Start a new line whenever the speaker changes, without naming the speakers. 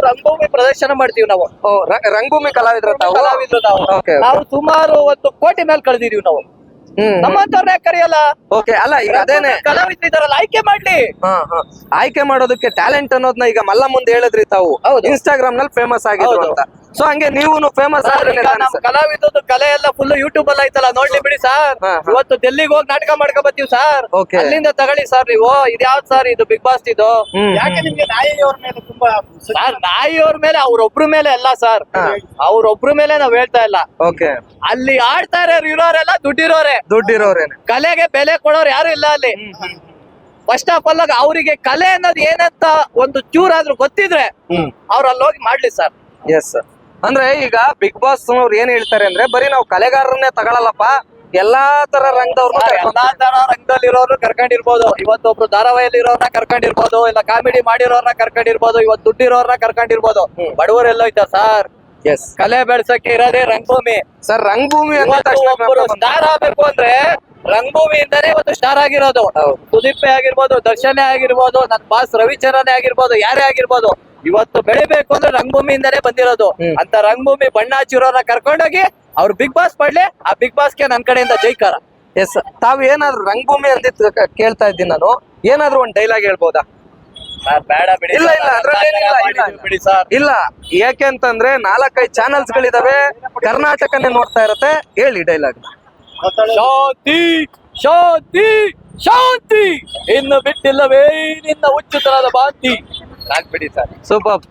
ರಂಗಭೂಮಿ ಪ್ರದರ್ಶನ ಮಾಡ್ತೀವಿ ನಾವು.
ಓ ರ- ರಂಗಭೂಮಿ ಕಲಾವಿದ್ರ ತಾವು?
ಕಲಾವಿದ್ರು ನಾವು ಸುಮಾರು ಒಂದು ಕೋಟಿ ಮೇಲೆ ಕಳೆದಿದೀವಿ ನಾವು.
ಹ್ಮ್
ನಮ್ಮಂತವ್ರನ್ನ ಕರೆಯಲ್ಲ?
ಓಕೆ ಅಲ್ಲ ಈಗ ಅದೇನೆ
ಕಲಾವಿದ್ರು ಇದಾರಲ್ಲ ಆಯ್ಕೆ ಮಾಡ್ಲಿ.
ಹಾ, ಹಾ. ಆಯ್ಕೆ ಮಾಡೋದಕ್ಕೆ ಟ್ಯಾಲೆಂಟ್ ಅನ್ನೋದನ್ನ ಈಗ ಮಲ್ಲ ಮುಂದೆ ಹೇಳಿದ್ರಿ ತಾವು.
ಹೌದು.
ಇನ್ಸ್ಟಾಗ್ರಾಮ್ನಲ್ಲಿ ಫೇಮಸ್ ಆಗಿದ್ರು
ಹೌದು.
ಅಂತ. ಸೊ ಹಂಗೆ ನೀವು ಫೇಮಸ್
ಸರ್, ಕಲಾವಿದದ್ದು ಕಲೆ ಎಲ್ಲ ಫುಲ್ ಯೂಟ್ಯೂಬ್ ಅಲ್ಲಿ ಐತಲ್ಲ ನೋಡ್ಲಿ ಬಿಡಿ ಸರ್. ಇವತ್ತು ಡೆಲ್ಲಿಗೆ ಹೋಗಿ ನಾಟಕ ಮಾಡ್ಕೊ ಬರ್ತೀವಿ ಸರ್. ಅಲ್ಲಿಂದ ತಗೊಳ್ಳಿ ಸರ್ ನೀವು. ಇದು ಯಾವ್ದು ಸರ್ ಇದು ಬಿಗ್ ಬಾಸ್ ಇದು. ಯಾಕೆ ನಿಮ್ಗೆ ನಾಯಿಯವ್ರ ಮೇಲೆ ತುಂಬಾ ಸರ್ ನಾಯಿಯವ್ರ ಮೇಲೆ ಅವ್ರೊಬ್ರ ಮೇಲೆ ಅಲ್ಲ ಸರ್. ಅವ್ರೊಬ್ರ ಮೇಲೆ ನಾವ್ ಹೇಳ್ತಾ ಇಲ್ಲ.
ಓಕೆ
ಅಲ್ಲಿ ಆಡ್ತಾ ಇರೋರು ಇರೋರೆಲ್ಲ ದುಡ್ಡಿರೋರೆ.
ದುಡ್ಡಿರೋರೆ.
ಕಲೆಗೆ ಬೆಲೆ ಕೊಡೋರು ಯಾರು ಇಲ್ಲ ಅಲ್ಲಿ. ಫಸ್ಟ್ ಆಫ್ ಆಲ್ ಅವರಿಗೆ ಕಲೆ ಅನ್ನೋದು ಏನಂತ ಒಂದು ಚೂರ್ ಆದ್ರೂ ಗೊತ್ತಿದ್ರೆ ಅವ್ರು ಅಲ್ಲಿ ಹೋಗಿ ಮಾಡ್ಲಿ ಸರ್.
ಎಸ್ ಅಂದ್ರೆ ಈಗ ಬಿಗ್ ಬಾಸ್ ಅವ್ರು ಏನ್ ಹೇಳ್ತಾರೆ ಅಂದ್ರೆ ಬರೀ ನಾವು ಕಲೆಗಾರರನ್ನೇ ತಗೊಳಲ್ಲಪ್ಪ. ಎಲ್ಲಾ ತರ ರಂಗದವ್ರನ್ನ
ಎಲ್ಲಾ ತರ ರಂಗದಲ್ಲಿರೋರು ಕರ್ಕೊಂಡಿರ್ಬೋದು. ಇವತ್ತೊಬ್ರು ಧಾರಾವಾಹಿಯಲ್ಲಿ ಇರೋರ್ನ ಕರ್ಕೊಂಡಿರ್ಬೋದು ಇಲ್ಲ ಕಾಮಿಡಿ ಮಾಡಿರೋರ್ನ ಕರ್ಕೊಂಡಿರ್ಬೋದು ಇವತ್ತು ದುಡ್ಡಿರೋರ್ನ ಕರ್ಕೊಂಡಿರ್ಬೋದು. ಬಡವರೆಲ್ಲ ಇದ್ದ ಸರ್?
ಎಸ್
ಕಲೆ ಬೆಳ್ಸಕ್ಕೆ ಇರೋದೇ ರಂಗಭೂಮಿ.
ಸರ್ ರಂಗಭೂಮಿ
ಸ್ಟಾರ್ ಆಗ್ಬೇಕು ಅಂದ್ರೆ ರಂಗಭೂಮಿಯಿಂದನೇ ಇವತ್ತು ಸ್ಟಾರ್ ಆಗಿರೋದು. ಸುದೀಪೆ ಆಗಿರ್ಬೋದು ದರ್ಶನೇ ಆಗಿರ್ಬೋದು ನನ್ ಬಾಸ್ ರವಿಚಂದ್ರನೇ ಆಗಿರ್ಬೋದು ಯಾರೇ ಆಗಿರ್ಬೋದು. ಇವತ್ತು ಬೆಳಿಬೇಕು ಅಂದ್ರೆ ರಂಗಭೂಮಿಯಿಂದನೇ ಬಂದಿರೋದು. ಅಂತ ರಂಗಭೂಮಿ ಬಣ್ಣ ಹಚ್ಚಿರೋರ ಕರ್ಕೊಂಡೋಗಿ ಅವ್ರು ಬಿಗ್ ಬಾಸ್ ಪಡ್ಲಿ ಆ ಬಿಗ್ ಬಾಸ್ಗೆ ನನ್ ಕಡೆಯಿಂದ ಜೈಕಾರ
ಎಸ್ ತಾವ್ ಏನಾದ್ರು ರಂಗಭೂಮಿ ಅಂತ ಕೇಳ್ತಾ ಇದ್ದೀನಿ ನಾನು. ಏನಾದ್ರು ಒಂದ್ ಡೈಲಾಗ್ ಹೇಳ್ಬೋದಾ?
ಬೇಡ ಬಿಡಿ
ಇಲ್ಲ, ಇಲ್ಲ, ಅದ್ರಲ್ಲಿ ಇಲ್ಲ ಯಾಕೆ ಅಂತಂದ್ರೆ ನಾಲ್ಕೈದು ಚಾನೆಲ್ಸ್ ಗಳಿದಾವೆ ಕರ್ನಾಟಕನೇ ನೋಡ್ತಾ ಇರತ್ತೆ. ಹೇಳಿ ಡೈಲಾಗ್
ಶಾಂತಿ ಶಾಂತಿ ಶಾಂತಿ. ಇನ್ನು ಬಿಟ್ಟಿಲ್ಲವೇ ನಿನ್ನ ಉಚ್ಚುತರಾದ ಬಾಂತಿ சாகுபடி சார்
சூப்பர்